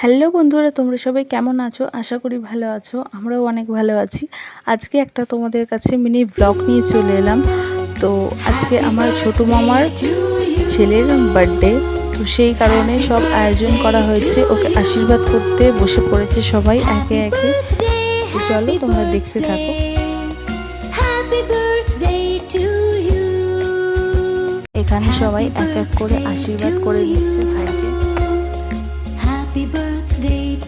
Hello বন্ধুরা তোমরা সবাই কেমন আছো? আশা করি ভালো আছো আমরাও অনেক ভালো আছি। আজকে একটা তোমাদের কাছে মিনি ব্লগ নিয়ে চলে এলাম। তো আজকে আমার ছোট মামার ছেলের বার্থডে তো সেই কারণে সব আয়োজন করা হয়েছে। ওকে আশীর্বাদ করতে বসে পড়েছে সবাই একে একে। তো চলো তোমরা দেখতে থাকো. এখানে সবাই এক এক করে আশীর্বাদ করে দিচ্ছে ভাইকে।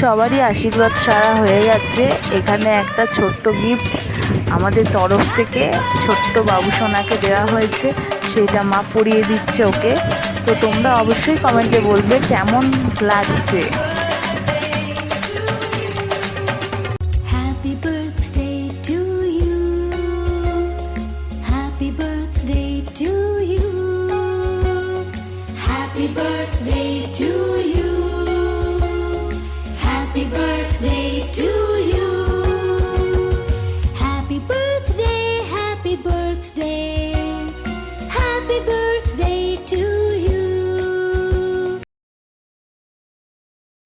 সবারই আশীর্বাদ সারা হয়ে গেছে। এখানে একটা ছোট্ট গিফট আমাদের তরফ থেকে ছোট্ট বাবু সোনাকে দেওয়া হয়েছে। সেটা মা পরিয়ে দিচ্ছে ওকে। তো তোমরা অবশ্যই কমেন্টে বলবে কেমন লাগছে।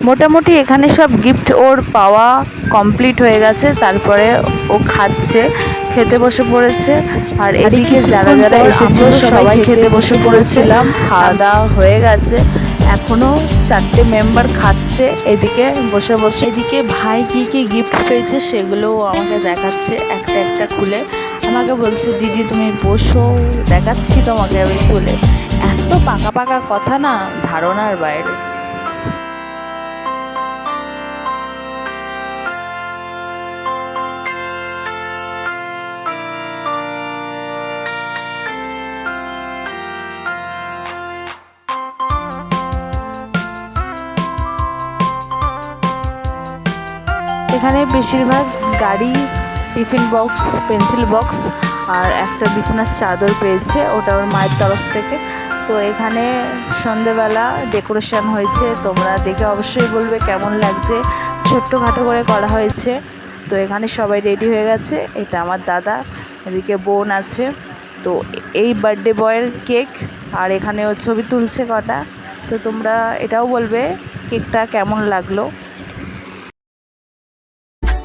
মোটামুটি এখানে সব গিফট ওর পাওয়া কমপ্লিট হয়ে গেছে তারপরে ও খাচ্ছে খেতে বসে পড়েছে আর এদিকে যারা যারা এসেছিল সবাই খেতে বসে পড়েছিলাম খাওয়া দাওয়া হয়ে গেছে। এখনও চারটে মেম্বার খাচ্ছে এদিকে বসে বসে এদিকে ভাই কি কি গিফট পেয়েছে সেগুলো আমাকে দেখাচ্ছে একটা একটা খুলে। আমাকে বলছে দিদি তুমি বসো দেখাচ্ছি তোমাকে আমি খুলে। এত পাকা পাকা কথা না ধারণার বাইরে। এখানে বেশিরভাগ গাড়ি, টিফিন বক্স, পেন্সিল বক্স আর একটা বিছানার চাদর পেয়েছে, ওটা ওর মায়ের তরফ থেকে। তো এখানে সন্ধেবেলা ডেকোরেশন হয়েছে, তোমরা দেখে অবশ্যই বলবে কেমন লাগছে। ছোট্টখাটো করে করা হয়েছে, তো এখানে সবাই রেডি হয়ে গেছে। এটা আমার দাদা, এদিকে বোন আছে। তো এই বার্থডে বয়ের কেক, আর এখানে ও ছবি তুলছে কটা। তো তোমরা এটাও বলবে কেকটা কেমন লাগল।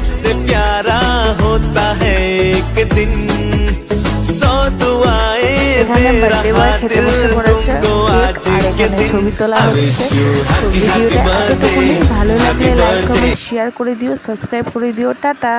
सबसे प्यारा होता है एक दिन सौ दुआएं এখানে दे বার্থডে रहा বয় খেতে दिल বসে পড়েছে तुमको কেক आज আর के এখানে दिन ছবি তোলা I wish হচ্ছে you তো happy happy ভিডিওটা birthday এতটুকুনি ভালো লাগলে happy like birthday comment share করে দিও সাবস্ক্রাইব করে দিও টাটা